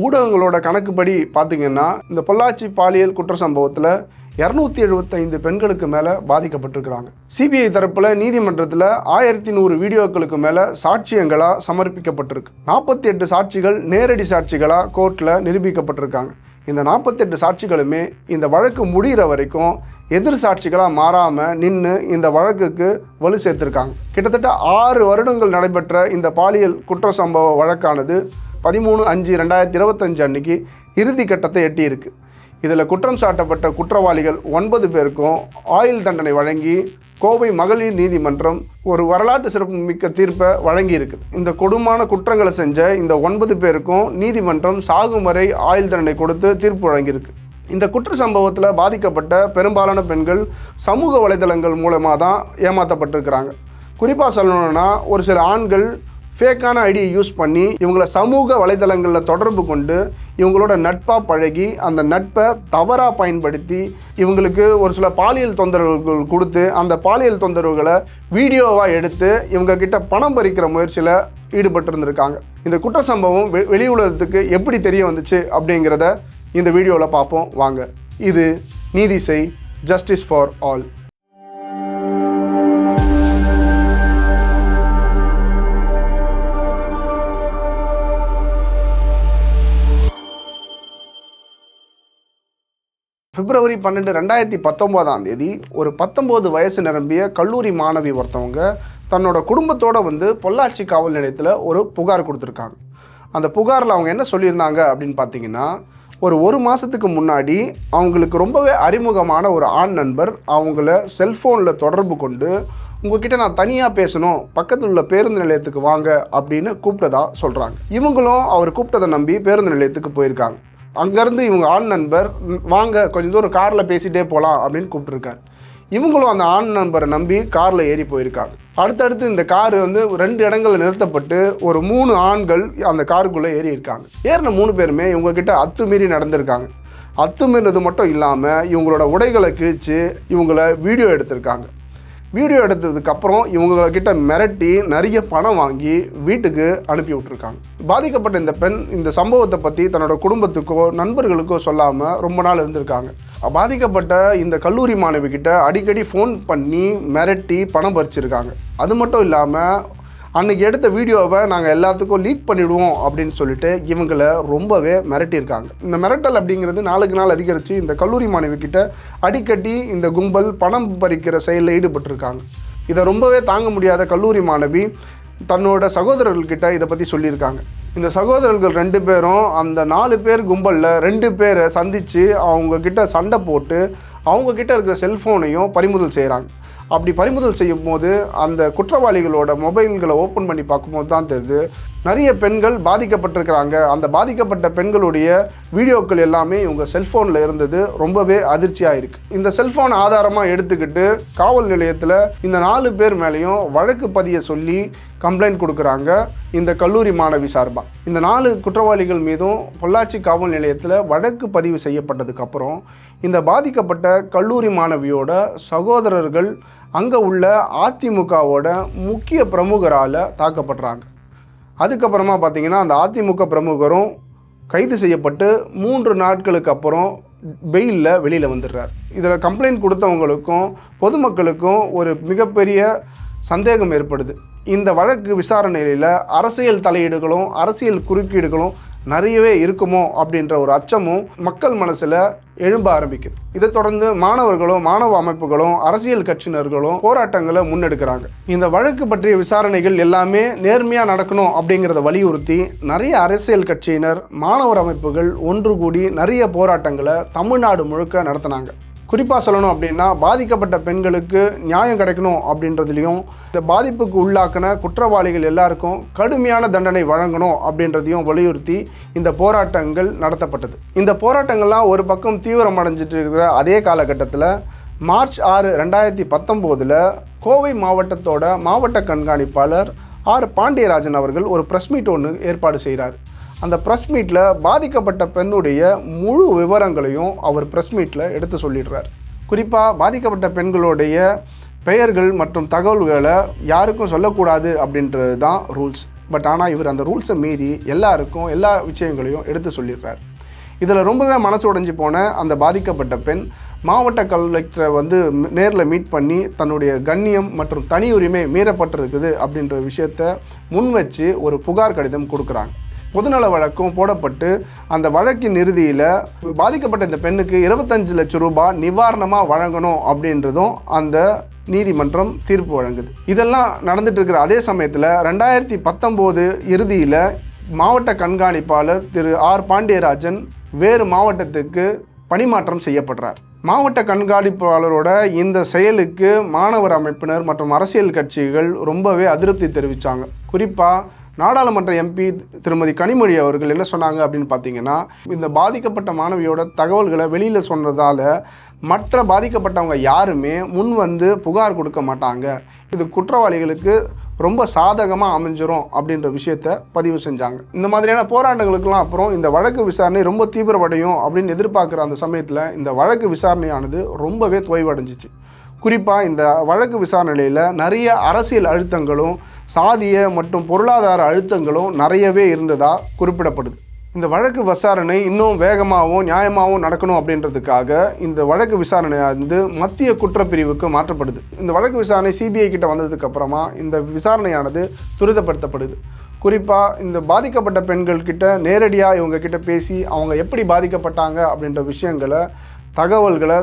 ஊடகங்களோட கணக்குப்படி பார்த்தீங்கன்னா இந்த பொள்ளாச்சி பாலியல் குற்ற சம்பவத்தில் இரநூத்தி எழுபத்தைந்து பெண்களுக்கு மேலே பாதிக்கப்பட்டிருக்கிறாங்க. சிபிஐ தரப்பில் நீதிமன்றத்தில் ஆயிரத்தி நூறு வீடியோக்களுக்கு மேலே சாட்சியங்களாக சமர்ப்பிக்கப்பட்டிருக்கு. நாற்பத்தி எட்டு சாட்சிகள் நேரடி சாட்சிகளாக கோர்ட்டில் நிரூபிக்கப்பட்டிருக்காங்க. இந்த நாற்பத்தெட்டு சாட்சிகளுமே இந்த வழக்கு முடிகிற வரைக்கும் எதிர் சாட்சிகளாக மாறாமல் நின்று இந்த வழக்குக்கு வலு சேர்த்துருக்காங்க. கிட்டத்தட்ட ஆறு வருடங்கள் நடைபெற்ற இந்த பாலியல் குற்ற சம்பவ வழக்கானது பதிமூணு அஞ்சு ரெண்டாயிரத்தி இருபத்தஞ்சு அன்னைக்கு இறுதி கட்டத்தை எட்டியிருக்கு. இதில் குற்றம் சாட்டப்பட்ட குற்றவாளிகள் ஒன்பது பேருக்கும் ஆயுள் தண்டனை வழங்கி கோவை மகளிர் நீதிமன்றம் ஒரு வரலாற்று சிறப்பு மிக்க தீர்ப்பை வழங்கியிருக்கு. இந்த கொடுமான குற்றங்களை செஞ்ச இந்த ஒன்பது பேருக்கும் நீதிமன்றம் சாகும் வரை ஆயுள் தண்டனை கொடுத்து தீர்ப்பு வழங்கியிருக்கு. இந்த குற்ற சம்பவத்தில் பாதிக்கப்பட்ட பெரும்பாலான பெண்கள் சமூக வலைதளங்கள் மூலமாக தான் ஏமாற்றப்பட்டிருக்கிறாங்க குறிப்பாக சொல்லணும்னா ஒரு சில ஆண்கள் ஃபேக்கான ஐடியை யூஸ் பண்ணி இவங்களை சமூக வலைதளங்களில் தொடர்பு கொண்டு இவங்களோட நட்பாக பழகி அந்த நட்பை தவறாக பயன்படுத்தி இவங்களுக்கு ஒரு சில பாலியல் தொந்தரவுகள் கொடுத்து அந்த பாலியல் தொந்தரவுகளை வீடியோவாக எடுத்து இவங்கக்கிட்ட பணம் பறிக்கிற முயற்சியில் ஈடுபட்டிருந்திருக்காங்க. இந்த குற்ற சம்பவம் வெ வெளி உலகத்துக்கு எப்படி தெரிய வந்துச்சு அப்படிங்கிறத இந்த வீடியோவில் பார்ப்போம். வாங்க. இது நீதி செய் ஜஸ்டிஸ் ஃபார் ஆல் பிப்ரவரி பன்னெண்டு ரெண்டாயிரத்தி பத்தொம்போதாம் தேதி ஒரு பத்தொம்போது வயசு நிரம்பிய கல்லூரி மாணவி ஒருத்தவங்க தன்னோட குடும்பத்தோடு வந்து பொள்ளாச்சி காவல் நிலையத்தில் ஒரு புகார் கொடுத்துருக்காங்க. அந்த புகாரில் அவங்க என்ன சொல்லியிருந்தாங்க அப்படின்னு பார்த்தீங்கன்னா ஒரு ஒரு மாதத்துக்கு முன்னாடி அவங்களுக்கு ரொம்பவே அறிமுகமான ஒரு ஆண் நண்பர் அவங்கள செல்ஃபோனில் தொடர்பு கொண்டு உங்ககிட்ட நான் தனியாக பேசணும் பக்கத்தில் உள்ள பேருந்து நிலையத்துக்கு வாங்க அப்படின்னு கூப்பிட்டதா சொல்கிறாங்க இவங்களும் அவர் கூப்பிட்டதை நம்பி பேருந்து நிலையத்துக்கு போயிருக்காங்க. அங்கேருந்து இவங்க ஆண் நண்பர் வாங்க கொஞ்சம் தூரம் காரில் பேசிகிட்டே போகலாம் அப்படின்னு கூப்பிட்டுருக்காரு. இவங்களும் அந்த ஆண் நண்பரை நம்பி காரில் ஏறி போயிருக்காங்க. அடுத்தடுத்து இந்த கார் வந்து ரெண்டு இடங்களில் நிறுத்தப்பட்டு ஒரு மூணு ஆண்கள் அந்த காருக்குள்ளே ஏறி இருக்காங்க. ஏறின மூணு பேருமே இவங்கக்கிட்ட அத்துமீறி நடந்திருக்காங்க. அத்துமீறினது மட்டும் இல்லாமல் இவங்களோட உடைகளை கிழித்து இவங்கள வீடியோ எடுத்திருக்காங்க. வீடியோ எடுத்ததுக்கு அப்புறம் இவங்க கிட்ட மிரட்டி நிறைய பணம் வாங்கி வீட்டுக்கு அனுப்பி விட்டுருக்காங்க. பாதிக்கப்பட்ட இந்த பெண் இந்த சம்பவத்தை பற்றி தன்னோட குடும்பத்துக்கோ நண்பர்களுக்கோ சொல்லாமல் ரொம்ப நாள் இருந்திருக்காங்க. பாதிக்கப்பட்ட இந்த கல்லூரி மாணவி கிட்ட அடிக்கடி ஃபோன் பண்ணி மிரட்டி பணம் பறிச்சிருக்காங்க. அது மட்டும் இல்லாமல் அன்றைக்கி எடுத்த வீடியோவை நாங்கள் எல்லாத்துக்கும் லீக் பண்ணிவிடுவோம் அப்படின்னு சொல்லிட்டு இவங்களை ரொம்பவே மிரட்டியிருக்காங்க. இந்த மிரட்டல் அப்படிங்கிறது நாளுக்கு நாள் அதிகரித்து இந்த கல்லூரி மாணவிக்கிட்ட அடிக்கடி இந்த கும்பல் பணம் பறிக்கிற செயலில் ஈடுபட்டிருக்காங்க. இதை ரொம்பவே தாங்க முடியாத கல்லூரி மாணவி தன்னோட சகோதரர்கள்கிட்ட இதை பற்றி சொல்லியிருக்காங்க. இந்த சகோதரர்கள் ரெண்டு பேரும் அந்த நாலு பேர் கும்பலில் ரெண்டு பேரை சந்தித்து அவங்கக்கிட்ட சண்டை போட்டு அவங்க கிட்ட இருக்கிற செல்ஃபோனையும் பறிமுதல் செய்கிறாங்க அப்படி பறிமுதல் செய்யும் போது அந்த குற்றவாளிகளோட மொபைல்களை ஓப்பன் பண்ணி பார்க்கும்போது தான் தெரியுது. நிறைய பெண்கள் பாதிக்கப்பட்டிருக்கிறாங்க. அந்த பாதிக்கப்பட்ட பெண்களுடைய வீடியோக்கள் எல்லாமே இவங்க செல்ஃபோனில் இருந்தது. ரொம்பவே அதிர்ச்சியாக இருக்குது இந்த செல்ஃபோன் ஆதாரமாக எடுத்துக்கிட்டு காவல் நிலையத்தில் இந்த நாலு பேர் மேலேயும் வழக்கு பதிய சொல்லி கம்ப்ளைண்ட் கொடுக்குறாங்க இந்த கல்லூரி மாணவி சார்பாக இந்த நாலு குற்றவாளிகள் மீதும் பொள்ளாச்சி காவல் நிலையத்தில் வழக்கு பதிவு செய்யப்பட்டதுக்கப்புறம் இந்த பாதிக்கப்பட்ட கல்லூரி மாணவியோட சகோதரர்கள் அங்கே உள்ள அதிமுகவோட முக்கிய பிரமுகரால் தாக்கப்படுறாங்க. அதுக்கப்புறமா பார்த்தீங்கன்னா அந்த அதிமுக பிரமுகரும் கைது செய்யப்பட்டு மூன்று நாட்களுக்கு அப்புறம் பெயிலில் வெளியில் வந்துடுறார். இதில் கம்ப்ளைண்ட் கொடுத்தவங்களுக்கும் பொதுமக்களுக்கும் ஒரு மிகப்பெரிய சந்தேகம் ஏற்படுது. இந்த வழக்கு விசாரணையில் அரசியல் தலையீடுகளும் அரசியல் குறுக்கீடுகளும் நிறையவே இருக்குமோ அப்படின்ற ஒரு அச்சமும் மக்கள் மனசில் எழும்ப ஆரம்பிக்குது. இதை தொடர்ந்து மாணவர்களும் மாணவ அமைப்புகளும் அரசியல் கட்சியினர்களும் போராட்டங்களை முன்னெடுக்கிறாங்க. இந்த வழக்கு பற்றிய விசாரணைகள் எல்லாமே நேர்மையாக நடக்கணும் அப்படிங்கிறத வலியுறுத்தி நிறைய அரசியல் கட்சியினர் மாணவர் அமைப்புகள் ஒன்று கூடி நிறைய போராட்டங்களை தமிழ்நாடு முழுக்க நடத்தினாங்க. குறிப்பாக சொல்லணும் அப்படின்னா பாதிக்கப்பட்ட பெண்களுக்கு நியாயம் கிடைக்கணும் அப்படின்றதுலையும் இந்த பாதிப்புக்கு உள்ளாக்கின குற்றவாளிகள் எல்லாருக்கும் கடுமையான தண்டனை வழங்கணும் அப்படின்றதையும் வலியுறுத்தி இந்த போராட்டங்கள் நடத்தப்பட்டது. இந்த போராட்டங்கள்லாம் ஒரு பக்கம் தீவிரம் அடைஞ்சிட்டு இருக்கிற அதே காலகட்டத்தில் மார்ச் ஆறு ரெண்டாயிரத்தி பத்தொம்போதில் கோவை மாவட்டத்தோட மாவட்ட கண்காணிப்பாளர் ஆர். பாண்டியராஜன் அவர்கள் ஒரு ப்ரெஸ் மீட் ஒன்று ஏற்பாடு செய்கிறார் அந்த ப்ரெஸ் மீட்டில் பாதிக்கப்பட்ட பெண்ணுடைய முழு விவரங்களையும் அவர் ப்ரெஸ் மீட்டில் எடுத்து சொல்லிடுறார். குறிப்பாக பாதிக்கப்பட்ட பெண்களுடைய பெயர்கள் மற்றும் தகவல்களை யாருக்கும் சொல்லக்கூடாது அப்படின்றது தான் ரூல்ஸ் பட் ஆனால் இவர் அந்த ரூல்ஸை மீறி எல்லாருக்கும் எல்லா விஷயங்களையும் எடுத்து சொல்லிடுறார். இதில் ரொம்பவே மனசு உடைஞ்சு போன அந்த பாதிக்கப்பட்ட பெண் மாவட்ட கலெக்டரை வந்து நேரில் மீட் பண்ணி தன்னுடைய கண்ணியம் மற்றும் தனி உரிமை மீறப்பட்டிருக்குது அப்படின்ற விஷயத்த முன் வச்சு ஒரு புகார் கடிதம் கொடுக்குறாங்க. பொதுநல வழக்கும் போடப்பட்டு அந்த வழக்கின் இறுதியில் பாதிக்கப்பட்ட இந்த பெண்ணுக்கு இருபத்தஞ்சு லட்சம் ரூபாய் நிவாரணமாக வழங்கணும் அப்படின்றதும் அந்த நீதிமன்றம் தீர்ப்பு வழங்குது. இதெல்லாம் நடந்துட்டு இருக்கிற அதே சமயத்தில் ரெண்டாயிரத்தி பத்தொம்போது இறுதியில் மாவட்ட கண்காணிப்பாளர் திரு ஆர் பாண்டியராஜன் வேறு மாவட்டத்துக்கு பணிமாற்றம் செய்யப்படுறார். மாவட்ட கண்காணிப்பாளரோட இந்த செயலுக்கு மாணவர் அமைப்பினர் மற்றும் அரசியல் கட்சிகள் ரொம்பவே அதிருப்தி தெரிவித்தாங்க குறிப்பாக நாடாளுமன்ற எம்பி திருமதி கனிமொழி அவர்கள் என்ன சொன்னாங்க அப்படின்னு பார்த்தீங்கன்னா இந்த பாதிக்கப்பட்ட மாணவியோட தகவல்களை வெளியில் சொன்னதால் மற்ற பாதிக்கப்பட்டவங்க யாருமே முன் வந்து புகார் கொடுக்க மாட்டாங்க. இது குற்றவாளிகளுக்கு ரொம்ப சாதகமாக அமைஞ்சிரும் அப்படின்ற விஷயத்த பதிவு செஞ்சாங்க. இந்த மாதிரியான போராட்டங்களுக்கெல்லாம் அப்புறம் இந்த வழக்கு விசாரணை ரொம்ப தீவிரமடையும் அப்படின்னு எதிர்பார்க்குற அந்த சமயத்தில் இந்த வழக்கு விசாரணையானது ரொம்பவே தொய்வடைஞ்சிச்சு. குறிப்பாக இந்த வழக்கு விசாரணையில் நிறைய அரசியல் அழுத்தங்களும் சாதிய மற்றும் பொருளாதார அழுத்தங்களும் நிறையவே இருந்ததாக குறிப்பிடப்படுது. இந்த வழக்கு விசாரணை இன்னும் வேகமாகவும் நியாயமாகவும் நடக்கணும் அப்படின்றதுக்காக இந்த வழக்கு விசாரணை வந்து மத்திய குற்றப்பிரிவுக்கு மாற்றப்படுது. இந்த வழக்கு விசாரணை சிபிஐ கிட்ட வந்ததுக்கு அப்புறமா இந்த விசாரணையானது துரிதப்படுத்தப்படுது. குறிப்பாக இந்த பாதிக்கப்பட்ட பெண்கள் கிட்ட நேரடியாக இவங்க கிட்ட பேசி அவங்க எப்படி பாதிக்கப்பட்டாங்க அப்படின்ற விஷயங்களை தகவல்களை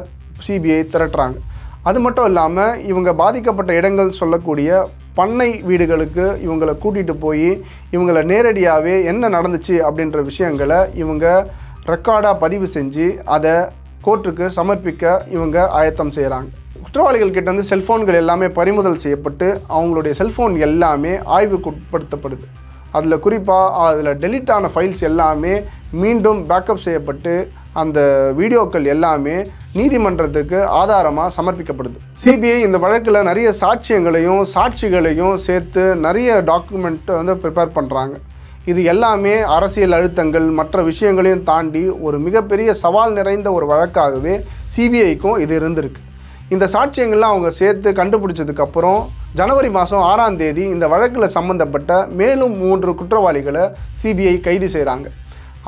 சிபிஐ திரட்டுறாங்க. அது மட்டும் இல்லாமல் இவங்க பாதிக்கப்பட்ட இடங்கள் சொல்லக்கூடிய பண்ணை வீடுகளுக்கு இவங்களை கூட்டிகிட்டு போய் இவங்களை நேரடியாகவே என்ன நடந்துச்சு அப்படின்ற விஷயங்களை இவங்க ரெக்கார்டாக பதிவு செஞ்சு அதை கோர்ட்டுக்கு சமர்ப்பிக்க இவங்க ஆயத்தம் செய்கிறாங்க குற்றவாளிகள் கிட்ட வந்து செல்ஃபோன்கள் எல்லாமே பறிமுதல் செய்யப்பட்டு அவங்களுடைய செல்ஃபோன் எல்லாமே ஆய்வுக்கு உட்படுத்தப்படுது அதில் குறிப்பாக அதில் டெலிட் ஆன ஃபைல்ஸ் எல்லாமே மீண்டும் பேக்கப் செய்யப்பட்டு அந்த வீடியோக்கள் எல்லாமே நீதிமன்றத்துக்கு ஆதாரமாக சமர்ப்பிக்கப்படுது. சிபிஐ இந்த வழக்கில் நிறைய சாட்சியங்களையும் சாட்சிகளையும் சேர்த்து நிறைய டாக்குமெண்ட்டை வந்து ப்ரிப்பேர் பண்ணுறாங்க இது எல்லாமே அரசியல் அழுத்தங்கள் மற்ற விஷயங்களையும் தாண்டி ஒரு மிகப்பெரிய சவால் நிறைந்த ஒரு வழக்காகவே சிபிஐக்கும் இது இருந்திருக்கு. இந்த சாட்சியங்கள்லாம் அவங்க சேர்த்து கண்டுபிடிச்சதுக்கப்புறம் ஜனவரி மாதம் ஆறாம் தேதி இந்த வழக்கில் சம்மந்தப்பட்ட மேலும் மூன்று குற்றவாளிகளை சிபிஐ கைது செய்கிறாங்க.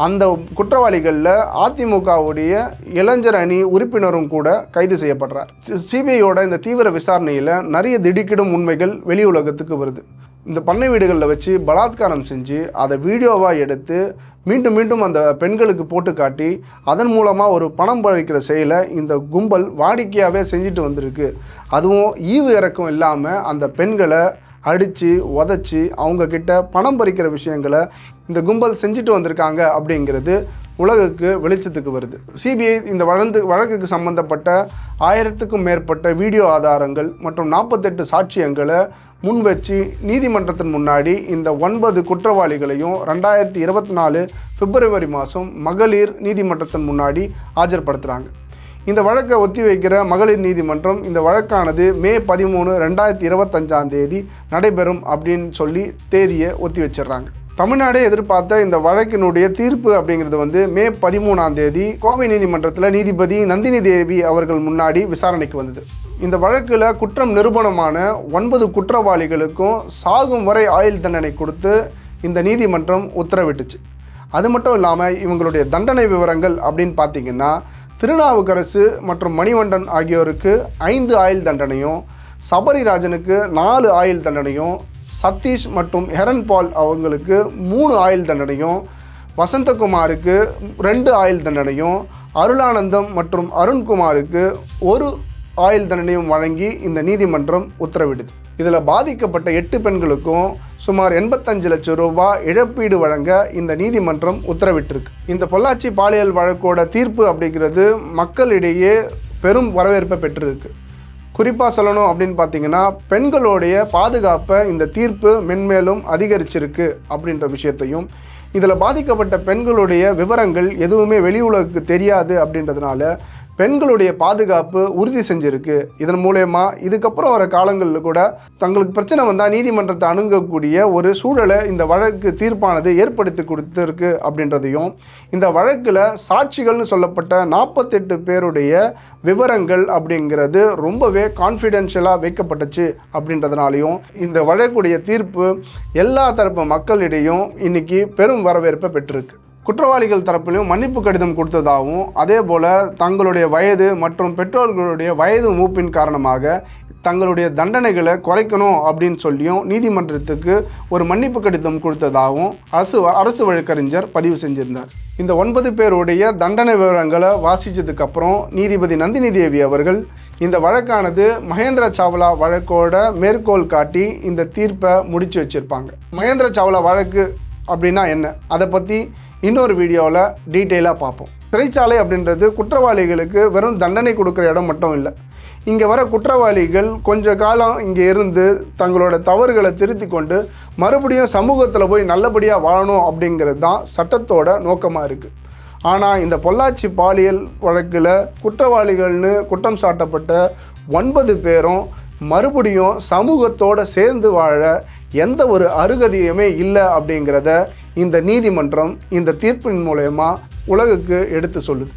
அந்த குற்றவாளிகளில் அதிமுகவுடைய இளைஞர் அணி உறுப்பினரும் கூட கைது செய்யப்படுறார். சிபிஐயோட இந்த தீவிர விசாரணையில் நிறைய திடுக்கிடும் உண்மைகள் வெளி உலகத்துக்கு வருது. இந்த பண்ணை வீடுகளில் வச்சு பலாத்காரம் செஞ்சு அதை வீடியோவாக எடுத்து மீண்டும் மீண்டும் அந்த பெண்களுக்கு போட்டு காட்டி அதன் மூலமாக ஒரு பணம் பழிக்கிற செயலை இந்த கும்பல் வாடிக்கையாகவே செஞ்சுட்டு வந்திருக்கு. அதுவும் ஈவு இறக்கம் இல்லாமல் அந்த பெண்களை அடித்து உதச்சி அவங்கக்கிட்ட பணம் பறிக்கிற விஷயங்களை இந்த கும்பல் செஞ்சுட்டு வந்திருக்காங்க அப்படிங்கிறது உலகுக்கு வெளிச்சத்துக்கு வருது. சிபிஐ இந்த வழந்து வழக்குக்கு சம்பந்தப்பட்ட ஆயிரத்துக்கும் மேற்பட்ட வீடியோ ஆதாரங்கள் மற்றும் நாற்பத்தெட்டு சாட்சியங்களை முன்வச்சு நீதிமன்றத்தின் முன்னாடி இந்த ஒன்பது குற்றவாளிகளையும் ரெண்டாயிரத்தி இருபத்தி நாலு பிப்ரவரி மாதம் மகளிர் நீதிமன்றத்தின் முன்னாடி ஆஜர்படுத்துகிறாங்க இந்த வழக்கை ஒத்தி வைக்கிற மகளிர் நீதிமன்றம் இந்த வழக்கானது மே பதிமூணு ரெண்டாயிரத்தி இருபத்தஞ்சாம் தேதி நடைபெறும் அப்படின்னு சொல்லி தேதியை ஒத்தி வச்சிடுறாங்க. தமிழ்நாடே எதிர்பார்த்த இந்த வழக்கினுடைய தீர்ப்பு அப்படிங்கிறது வந்து மே பதிமூணாம் தேதி கோவை நீதிமன்றத்தில் நீதிபதி நந்தினி தேவி அவர்கள் முன்னாடி விசாரணைக்கு வந்தது. இந்த வழக்கில் குற்றம் நிரூபணமான ஒன்பது குற்றவாளிகளுக்கும் சாகும் வரை ஆயுள் தண்டனை கொடுத்து இந்த நீதிமன்றம் உத்தரவிட்டுச்சு. அது மட்டும் இல்லாமல் இவங்களுடைய தண்டனை விவரங்கள் அப்படின்னு பார்த்தீங்கன்னா திருநாவுக்கரசு மற்றும் மணிவண்டன் ஆகியோருக்கு ஐந்து ஆயுள் தண்டனையும் சபரிராஜனுக்கு நாலு ஆயுள் தண்டனையும் சதீஷ் மற்றும் ஹெரன் பால் அவங்களுக்கு மூணு ஆயுள் தண்டனையும் வசந்தகுமாருக்கு ரெண்டு ஆயுள் தண்டனையும் அருளானந்தம் மற்றும் அருண்குமாருக்கு ஒரு ஆயுள் தண்டனையும் வழங்கி இந்த நீதிமன்றம் உத்தரவிடுது. இதில் பாதிக்கப்பட்ட எட்டு பெண்களுக்கும் சுமார் எண்பத்தஞ்சு லட்சம் ரூபாய் இழப்பீடு வழங்க இந்த நீதிமன்றம் உத்தரவிட்டிருக்கு. இந்த பொள்ளாச்சி பாலியல் வழக்கோட தீர்ப்பு அப்படிங்கிறது மக்களிடையே பெரும் வரவேற்பை பெற்றிருக்கு. குறிப்பாக சொல்லணும் அப்படின்னு பார்த்தீங்கன்னா பெண்களுடைய பாதுகாப்பை இந்த தீர்ப்பு மென்மேலும் அதிகரிச்சிருக்கு அப்படின்ற விஷயத்தையும் இதில் பாதிக்கப்பட்ட பெண்களுடைய விவரங்கள் எதுவுமே வெளி உலகுக்கு தெரியாது அப்படின்றதுனால பெண்களுடைய பாதுகாப்பு உறுதி செஞ்சிருக்கு. இதன் மூலயமா இதுக்கப்புறம் வர காலங்களில் கூட தங்களுக்கு பிரச்சனை வந்தால் நீதிமன்றத்தை அணுகக்கூடிய ஒரு சூழலை இந்த வழக்கு தீர்ப்பானது ஏற்படுத்தி கொடுத்துருக்கு அப்படின்றதையும் இந்த வழக்கில் சாட்சிகள்னு சொல்லப்பட்ட நாற்பத்தெட்டு பேருடைய விவரங்கள் அப்படிங்கிறது ரொம்பவே கான்ஃபிடென்ஷியலாக வைக்கப்பட்டுச்சு அப்படின்றதுனாலையும் இந்த வழக்குடைய தீர்ப்பு எல்லா தரப்பு மக்களிடையும் இன்னைக்கு பெரும் வரவேற்பை பெற்றிருக்கு. குற்றவாளிகள் தரப்பிலும் மன்னிப்பு கடிதம் கொடுத்ததாகவும் அதே போல் தங்களுடைய வயது மற்றும் பெற்றோர்களுடைய வயது மூப்பின் காரணமாக தங்களுடைய தண்டனைகளை குறைக்கணும் அப்படின்னு சொல்லியும் நீதிமன்றத்துக்கு ஒரு மன்னிப்பு கடிதம் கொடுத்ததாகவும் அரசு அரசு வழக்கறிஞர் பதிவு செஞ்சிருந்தார். இந்த ஒன்பது பேருடைய தண்டனை விவரங்களை வாசித்ததுக்கப்புறம் நீதிபதி நந்தினி தேவி அவர்கள் இந்த வழக்கானது மகேந்திர சாவ்லா வழக்கோட மேற்கோள் காட்டி இந்த தீர்ப்பை முடித்து வச்சிருப்பாங்க. மகேந்திர சாவ்லா வழக்கு அப்படின்னா என்ன? அதை பற்றி இன்னொரு வீடியோவில் டீட்டெயிலாக பார்ப்போம். சிறைச்சாலை அப்படின்றது குற்றவாளிகளுக்கு வெறும் தண்டனை கொடுக்குற இடம் மட்டும் இல்லை. இங்கே வர குற்றவாளிகள் கொஞ்ச காலம் இங்கே இருந்து தங்களோட தவறுகளை திருத்தி கொண்டு மறுபடியும் சமூகத்தில் போய் நல்லபடியாக வாழணும் அப்படிங்கிறது தான் சட்டத்தோட நோக்கமாக இருக்குது ஆனால் இந்த பொள்ளாச்சி பாலியல் வழக்கில் குற்றவாளிகள்னு குற்றம் சாட்டப்பட்ட ஒன்பது பேரும் மறுபடியும் சமூகத்தோடு சேர்ந்து வாழ எந்த ஒரு அருகதியுமே இல்லை அப்படிங்கிறத இந்த நீதிமன்றம் இந்த தீர்ப்பின் மூலயமா உலகுக்கு எடுத்து சொல்லுது.